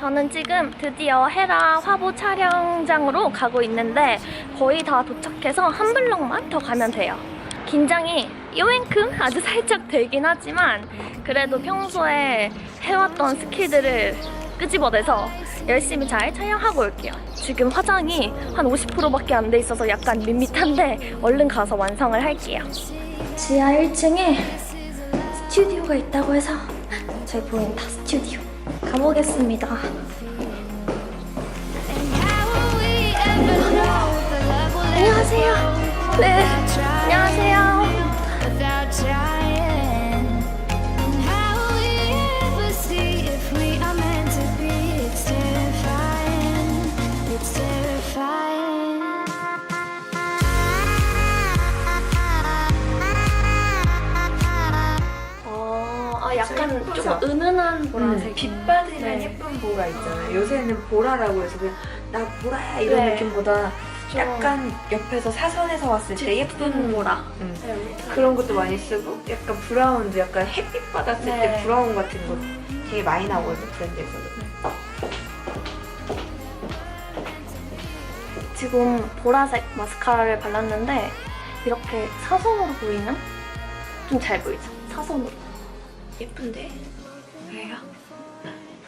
저는 지금 드디어 헤라 화보 촬영장으로 가고 있는데 거의 다 도착해서 한 블럭만 더 가면 돼요. 긴장이 요만큼 아주 살짝 되긴 하지만 그래도 평소에 해왔던 스킬들을 끄집어내서 열심히 잘 촬영하고 올게요. 지금 화장이 한 50%밖에 안 돼 있어서 약간 밋밋한데 얼른 가서 완성을 할게요. 지하 1층에 스튜디오가 있다고 해서 저희 보인다 스튜디오 가보겠습니다. 안녕하세요. 네, 안녕하세요. 빛 빠지는 네. 예쁜 보라 있잖아요. 요새는 보라라고 해서 그냥 나 보라 이런 네. 느낌보다 좀 약간 옆에서 사선에서 왔을 때 예쁜 예쁜 보라. 음. 네, 그런 것도 많이 쓰고 약간 브라운도 약간 햇빛 받았을 네. 때 브라운 같은 거 되게 많이 나오거든요 브랜드에서. 지금 보라색 마스카라를 발랐는데 이렇게 사선으로 보이는? 좀잘 보이죠? 사선으로. 예쁜데? 왜요?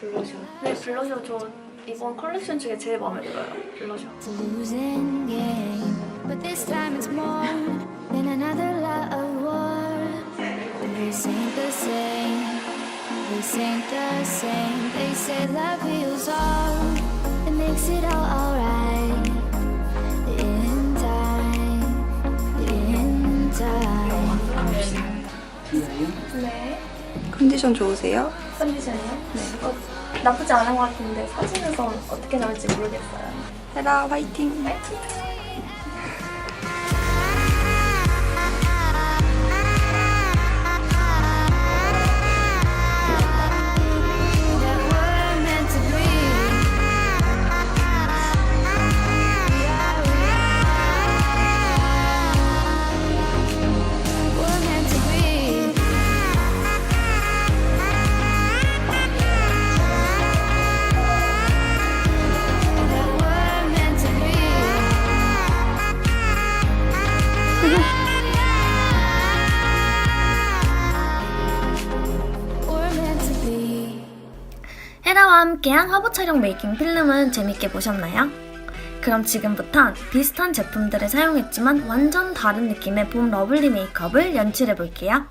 블러셔. 네, 블러셔 저 이번 컬렉션 중에 제일 마음에 들어요. 블러셔. Losing game, but this time it's more than another love war. This ain't the same. This ain't the same. They say love heals all. It makes it all alright. In time. In time. 네. 컨디션 좋으세요? 컨디션이요? 네. 어, 나쁘지 않은 것 같은데 사진에선 어떻게 나올지 모르겠어요. 헤라 화이팅. 파이팅! 함께한 화보 촬영 메이킹 필름은 재밌게 보셨나요? 그럼 지금부턴 비슷한 제품들을 사용했지만 완전 다른 느낌의 봄 러블리 메이크업을 연출해 볼게요.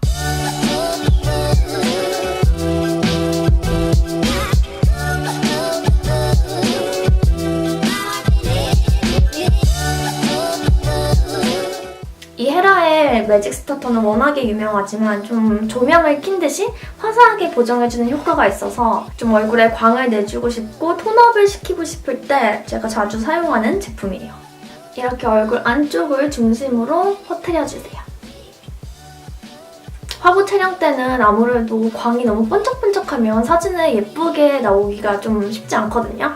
이 헤라의 매직 스타터는 워낙에 유명하지만 좀 조명을 킨 듯이 화사하게 보정해주는 효과가 있어서 좀 얼굴에 광을 내주고 싶고 톤업을 시키고 싶을 때 제가 자주 사용하는 제품이에요. 이렇게 얼굴 안쪽을 중심으로 퍼트려주세요. 화보 촬영 때는 아무래도 광이 너무 번쩍번쩍하면 사진에 예쁘게 나오기가 좀 쉽지 않거든요.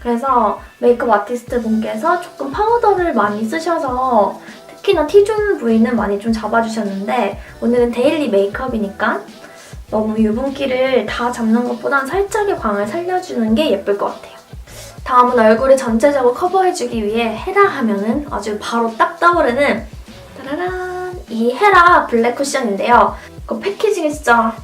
그래서 메이크업 아티스트 분께서 조금 파우더를 많이 쓰셔서 특히나 T존 부위는 많이 좀 잡아주셨는데 오늘은 데일리 메이크업이니까 너무 유분기를 다 잡는 것보단 살짝의 광을 살려주는 게 예쁠 것 같아요. 다음은 얼굴을 전체적으로 커버해주기 위해 헤라 하면은 아주 바로 딱 떠오르는 따라란 이 헤라 블랙 쿠션인데요. 그 패키징이 진짜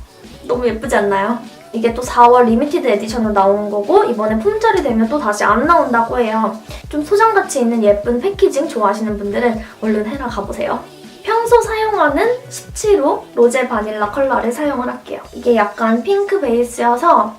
너무 예쁘지 않나요? 이게 또 4월 리미티드 에디션으로 나온 거고 이번에 품절이 되면 또 다시 안 나온다고 해요. 좀 소장가치 있는 예쁜 패키징 좋아하시는 분들은 얼른 헤라 가보세요. 평소 사용하는 17호 로제 바닐라 컬러를 사용을 할게요. 이게 약간 핑크 베이스여서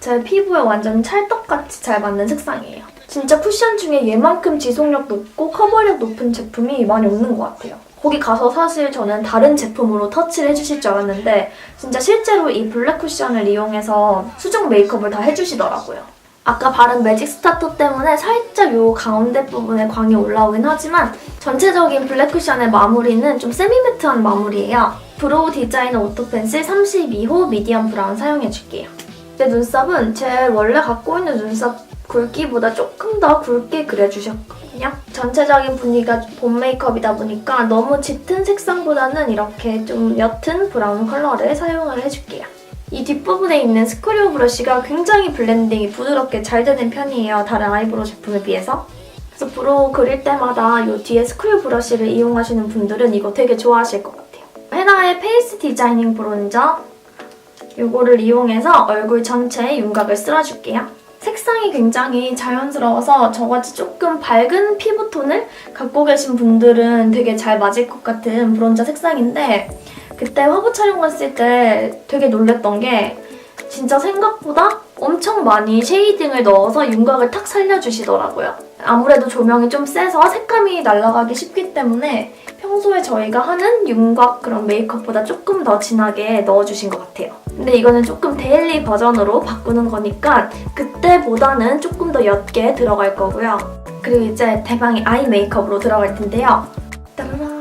제 피부에 완전 찰떡같이 잘 맞는 색상이에요. 진짜 쿠션 중에 얘만큼 지속력 높고 커버력 높은 제품이 많이 없는 것 같아요. 거기 가서 사실 저는 다른 제품으로 터치를 해주실 줄 알았는데 진짜 실제로 이 블랙 쿠션을 이용해서 수정 메이크업을 다 해주시더라고요. 아까 바른 매직 스타터 때문에 살짝 요 가운데 부분에 광이 올라오긴 하지만 전체적인 블랙 쿠션의 마무리는 좀 세미매트한 마무리예요. 브로우 디자이너 오토펜슬 32호 미디엄 브라운 사용해줄게요. 내 눈썹은 제 원래 갖고 있는 눈썹 굵기보다 조금 더 굵게 그려주셨고 있거든요. 전체적인 분위기가 봄 메이크업이다 보니까 너무 짙은 색상보다는 이렇게 좀 옅은 브라운 컬러를 사용을 해줄게요. 이 뒷부분에 있는 스크류 브러쉬가 굉장히 블렌딩이 부드럽게 잘 되는 편이에요. 다른 아이브로우 제품에 비해서. 그래서 브로우 그릴 때마다 이 뒤에 스크류 브러쉬를 이용하시는 분들은 이거 되게 좋아하실 것 같아요. 헤나의 페이스 디자이닝 브론저 이거를 이용해서 얼굴 전체에 윤곽을 쓸어줄게요. 색상이 굉장히 자연스러워서 저같이 조금 밝은 피부톤을 갖고 계신 분들은 되게 잘 맞을 것 같은 브론저 색상인데 그때 화보 촬영 갔을 때 되게 놀랬던 게 진짜 생각보다 엄청 많이 쉐이딩을 넣어서 윤곽을 탁 살려주시더라고요. 아무래도 조명이 좀 세서 색감이 날아가기 쉽기 때문에 평소에 저희가 하는 윤곽 그런 메이크업보다 조금 더 진하게 넣어주신 것 같아요. 근데 이거는 조금 데일리 버전으로 바꾸는 거니까 그때보다는 조금 더 옅게 들어갈 거고요. 그리고 이제 대방의 아이 메이크업으로 들어갈 텐데요. 따라란.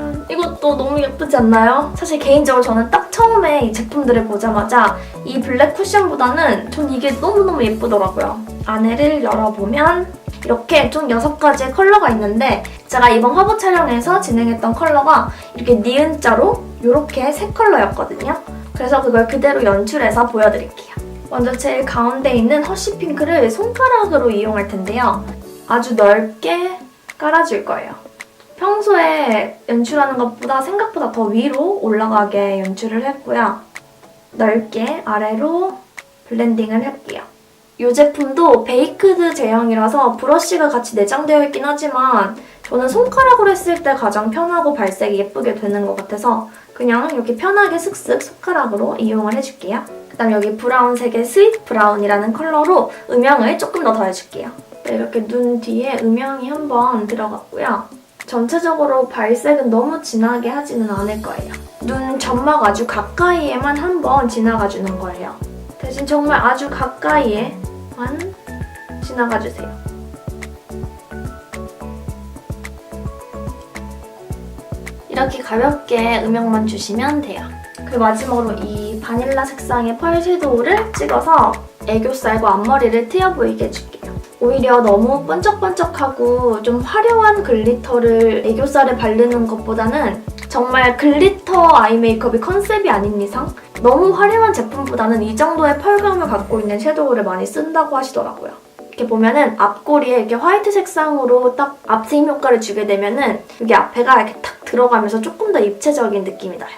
이것도 너무 예쁘지 않나요? 사실 개인적으로 저는 딱 처음에 이 제품들을 보자마자 이 블랙 쿠션보다는 전 이게 너무너무 예쁘더라고요. 안에를 열어보면 이렇게 총 6가지의 컬러가 있는데 제가 이번 화보 촬영에서 진행했던 컬러가 이렇게 니은자로 이렇게 세 컬러였거든요. 그래서 그걸 그대로 연출해서 보여드릴게요. 먼저 제일 가운데 있는 허쉬 핑크를 손가락으로 이용할 텐데요. 아주 넓게 깔아줄 거예요. 평소에 연출하는 것보다 생각보다 더 위로 올라가게 연출을 했고요. 넓게 아래로 블렌딩을 할게요. 이 제품도 베이크드 제형이라서 브러쉬가 같이 내장되어 있긴 하지만 저는 손가락으로 했을 때 가장 편하고 발색이 예쁘게 되는 것 같아서 그냥 이렇게 편하게 슥슥 손가락으로 이용을 해줄게요. 그 다음 여기 브라운색의 스윗 브라운이라는 컬러로 음영을 조금 더 더해줄게요. 네, 이렇게 눈 뒤에 음영이 한번 들어갔고요. 전체적으로 발색은 너무 진하게 하지는 않을 거예요. 눈 점막 아주 가까이에만 한번 지나가 주는 거예요. 대신 정말 아주 가까이에만 지나가 주세요. 이렇게 가볍게 음영만 주시면 돼요. 그리고 마지막으로 이 바닐라 색상의 펄 섀도우를 찍어서 애교살과 앞머리를 트여 보이게 해줄게요. 오히려 너무 번쩍번쩍하고 좀 화려한 글리터를 애교살에 바르는 것보다는 정말 글리터 아이 메이크업이 컨셉이 아닌 이상 너무 화려한 제품보다는 이 정도의 펄감을 갖고 있는 섀도우를 많이 쓴다고 하시더라고요. 이렇게 보면은 앞꼬리에 이렇게 화이트 색상으로 딱 앞트임 효과를 주게 되면은 여기 앞에가 이렇게 탁 들어가면서 조금 더 입체적인 느낌이 나요.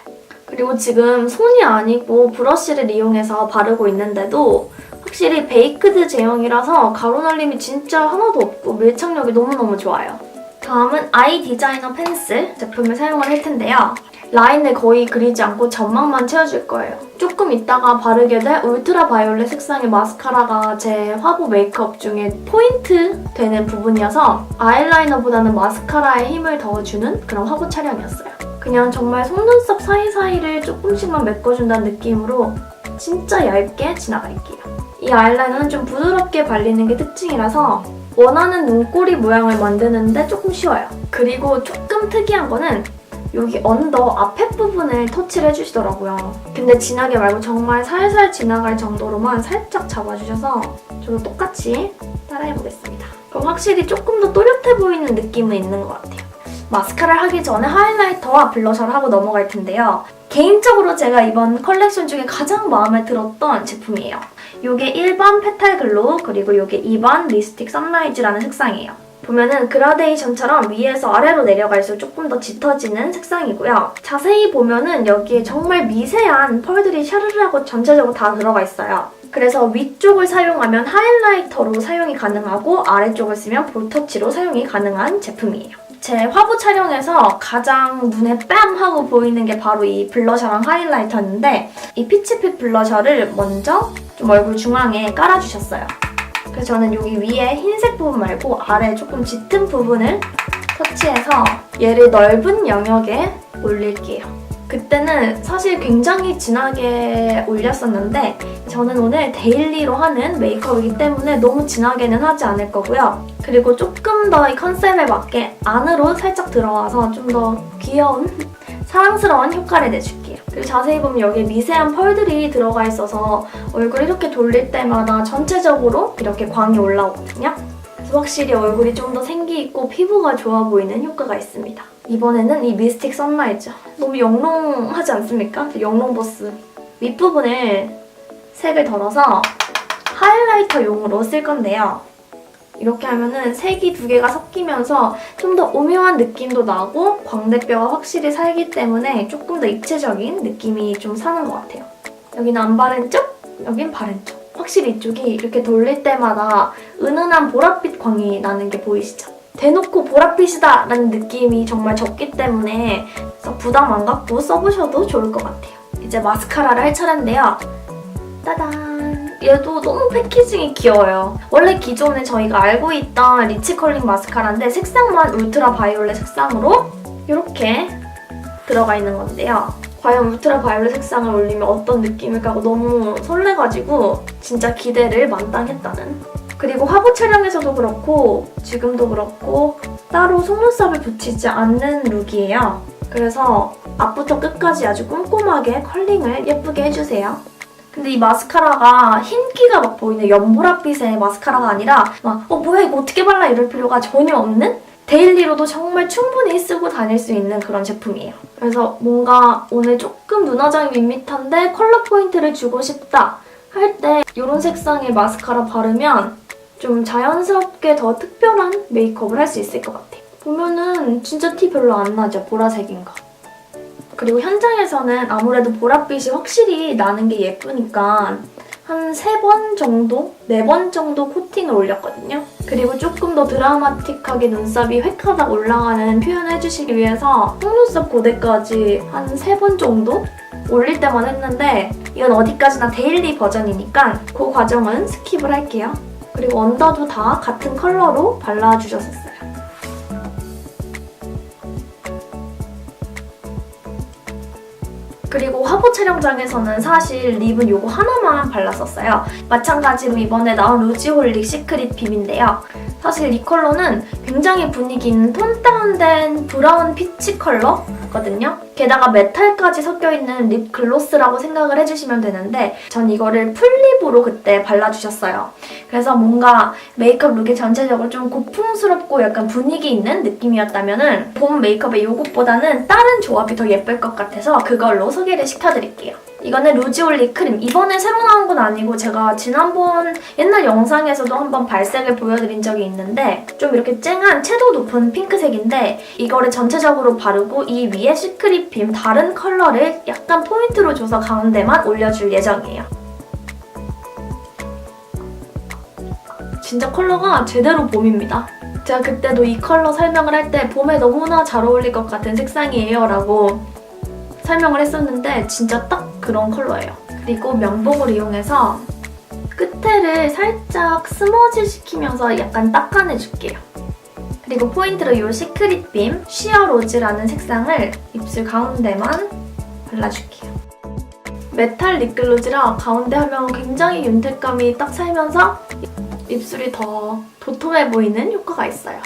그리고 지금 손이 아니고 브러쉬를 이용해서 바르고 있는데도 확실히 베이크드 제형이라서 가루 날림이 진짜 하나도 없고 밀착력이 너무너무 좋아요. 다음은 아이 디자이너 펜슬 제품을 사용을 할 텐데요. 라인을 거의 그리지 않고 점막만 채워줄 거예요. 조금 있다가 바르게 될 울트라 바이올렛 색상의 마스카라가 제 화보 메이크업 중에 포인트 되는 부분이어서 아이라이너보다는 마스카라에 힘을 더 주는 그런 화보 촬영이었어요. 그냥 정말 속눈썹 사이사이를 조금씩만 메꿔준다는 느낌으로 진짜 얇게 지나갈게요. 이 아이라이너는 좀 부드럽게 발리는 게 특징이라서 원하는 눈꼬리 모양을 만드는데 조금 쉬워요. 그리고 조금 특이한 거는 여기 언더 앞에 부분을 터치를 해주시더라고요. 근데 진하게 말고 정말 살살 지나갈 정도로만 살짝 잡아주셔서 저도 똑같이 따라해보겠습니다. 그럼 확실히 조금 더 또렷해 보이는 느낌은 있는 것 같아요. 마스카라를 하기 전에 하이라이터와 블러셔를 하고 넘어갈 텐데요. 개인적으로 제가 이번 컬렉션 중에 가장 마음에 들었던 제품이에요. 이게 1번 페탈 글로우 그리고 이게 2번 립스틱 선라이즈라는 색상이에요. 보면은 그라데이션처럼 위에서 아래로 내려갈수록 조금 더 짙어지는 색상이고요. 자세히 보면은 여기에 정말 미세한 펄들이 샤르르하고 전체적으로 다 들어가 있어요. 그래서 위쪽을 사용하면 하이라이터로 사용이 가능하고 아래쪽을 쓰면 볼터치로 사용이 가능한 제품이에요. 제 화보 촬영에서 가장 눈에 뺨 하고 보이는 게 바로 이 블러셔랑 하이라이터인데 이 피치핏 블러셔를 먼저 좀 얼굴 중앙에 깔아주셨어요. 그래서 저는 여기 위에 흰색 부분 말고 아래 조금 짙은 부분을 터치해서 얘를 넓은 영역에 올릴게요. 그때는 사실 굉장히 진하게 올렸었는데 저는 오늘 데일리로 하는 메이크업이기 때문에 너무 진하게는 하지 않을 거고요. 그리고 조금 더 이 컨셉에 맞게 안으로 살짝 들어와서 좀 더 귀여운 사랑스러운 효과를 내줄게요. 그리고 자세히 보면 여기에 미세한 펄들이 들어가 있어서 얼굴 이렇게 돌릴 때마다 전체적으로 이렇게 광이 올라오거든요. 확실히 얼굴이 좀 더 생기 있고 피부가 좋아 보이는 효과가 있습니다. 이번에는 이 미스틱 선라이즈. 너무 영롱하지 않습니까? 영롱버스. 윗부분을 색을 덜어서 하이라이터용으로 쓸 건데요. 이렇게 하면은 색이 두 개가 섞이면서 좀 더 오묘한 느낌도 나고 광대뼈가 확실히 살기 때문에 조금 더 입체적인 느낌이 좀 사는 것 같아요. 여기는 안 바른 쪽, 여긴 바른 쪽. 확실히 이쪽이 이렇게 돌릴 때마다 은은한 보랏빛 광이 나는 게 보이시죠? 대놓고 보랏빛이다 라는 느낌이 정말 적기 때문에 부담 안 갖고 써보셔도 좋을 것 같아요. 이제 마스카라를 할 차례인데요. 따단! 얘도 너무 패키징이 귀여워요. 원래 기존에 저희가 알고 있던 리치 컬링 마스카라인데 색상만 울트라 바이올렛 색상으로 이렇게 들어가 있는 건데요. 과연 울트라 바이올렛 색상을 올리면 어떤 느낌일까 하고 너무 설레가지고 진짜 기대를 만땅했다는. 그리고 화보 촬영에서도 그렇고 지금도 그렇고 따로 속눈썹을 붙이지 않는 룩이에요. 그래서 앞부터 끝까지 아주 꼼꼼하게 컬링을 예쁘게 해주세요. 근데 이 마스카라가 흰기가 막 보이는 연보랏빛의 마스카라가 아니라 막 어 뭐야 이거 어떻게 발라 이럴 필요가 전혀 없는 데일리로도 정말 충분히 쓰고 다닐 수 있는 그런 제품이에요. 그래서 뭔가 오늘 조금 눈화장이 밋밋한데 컬러 포인트를 주고 싶다 할 때 이런 색상의 마스카라 바르면 좀 자연스럽게 더 특별한 메이크업을 할 수 있을 것 같아요. 보면은 진짜 티 별로 안 나죠? 보라색인 거. 그리고 현장에서는 아무래도 보랏빛이 확실히 나는 게 예쁘니까 한 세 번 정도? 네 번 정도 코팅을 올렸거든요. 그리고 조금 더 드라마틱하게 눈썹이 획하다 올라가는 표현을 해주시기 위해서 속눈썹 고데까지 한 세 번 정도 올릴 때만 했는데 이건 어디까지나 데일리 버전이니까 그 과정은 스킵을 할게요. 그리고 언더도 다 같은 컬러로 발라주셨었어요. 그리고 화보 촬영장에서는 사실 립은 요거 하나만 발랐었어요. 마찬가지로 이번에 나온 루지홀릭 시크릿 빔인데요. 사실 이 컬러는 굉장히 분위기 있는 톤 다운된 브라운 피치 컬러 거든요. 게다가 메탈까지 섞여있는 립 글로스라고 생각을 해주시면 되는데 전 이거를 풀립으로 그때 발라주셨어요. 그래서 뭔가 메이크업 룩이 전체적으로 좀 고풍스럽고 약간 분위기 있는 느낌이었다면 봄 메이크업의 요것보다는 다른 조합이 더 예쁠 것 같아서 그걸로 소개를 시켜드릴게요. 이거는 루지올리 크림. 이번에 새로 나온 건 아니고 제가 지난번 옛날 영상에서도 한번 발색을 보여드린 적이 있는데 좀 이렇게 쨍한 채도 높은 핑크색인데 이거를 전체적으로 바르고 이 위에 시크릿 빔 다른 컬러를 약간 포인트로 줘서 가운데만 올려줄 예정이에요. 진짜 컬러가 제대로 봄입니다. 제가 그때도 이 컬러 설명을 할 때 봄에 너무나 잘 어울릴 것 같은 색상이에요 라고 설명을 했었는데 진짜 딱 그런 컬러예요. 그리고 면봉을 이용해서 끝에를 살짝 스머지 시키면서 약간 닦아내줄게요. 그리고 포인트로 이 시크릿 빔 쉬어 로즈라는 색상을 입술 가운데만 발라줄게요. 메탈 립글로즈라 가운데 하면 굉장히 윤택감이 딱 살면서 입술이 더 도톰해 보이는 효과가 있어요.